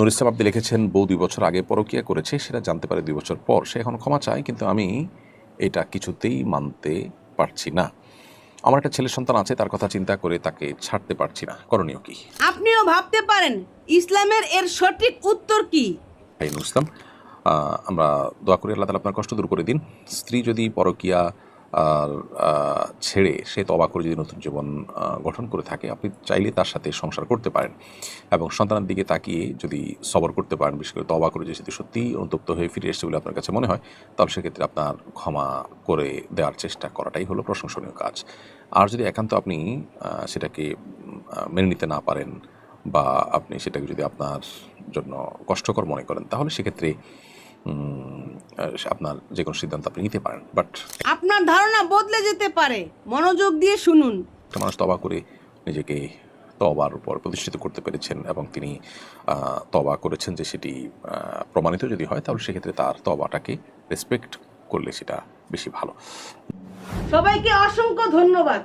নুর ইসলাম আপনি লিখেছেন বউ দুই বছর আগে পরকিয়া করেছে সেটা জানতে পারে দুই বছর পর। সে এখন ক্ষমা চায় কিন্তু আমি এটা কিছুতেই মানতে পারছি না। আমার একটা ছেলে সন্তান আছে তার কথা চিন্তা করে তাকে ছাড়তে পারছি না। করণীয় কি? আপনিও ভাবতে পারেন ইসলামের এর সঠিক উত্তর কি? ইসলাম আমরা দোয়া করি আল্লাহ তালা আপনার কষ্ট দূর করে দিন। স্ত্রী যদি পরকিয়া আর ছেড়ে সে তবা করে যদি নতুন জীবন গঠন করে থাকে, আপনি চাইলে তার সাথে সংসার করতে পারেন। এবং সন্তানের দিকে তাকিয়ে যদি সবর করতে পারেন, বিশেষ করে তবা করে যদি সত্যিই অনুতপ্ত হয়ে ফিরে এসছে বলে আপনার কাছে মনে হয়, তাহলে সেক্ষেত্রে আপনার ক্ষমা করে দেওয়ার চেষ্টা করাটাই হলো প্রশংসনীয় কাজ। আর যদি একান্ত আপনি সেটাকে মেনে নিতে না পারেন বা আপনি সেটাকে যদি আপনার জন্য কষ্টকর মনে করেন, তাহলে সেক্ষেত্রে আপনার যে কোনো সিদ্ধান্ত আপনি নিতে পারেন বাট আপনার ধারণা বদলে যেতে পারে। মনোযোগ দিয়ে শুনুন। একটা মানুষ তবা করে নিজেকে তবার উপর প্রতিষ্ঠিত করতে পেরেছেন এবং তিনি তবা করেছেন যে সেটি প্রমাণিত যদি হয় তাহলে সেক্ষেত্রে তার তবাটাকে রেসপেক্ট করলে সেটা বেশি ভালো। সবাইকে অসংখ্য ধন্যবাদ।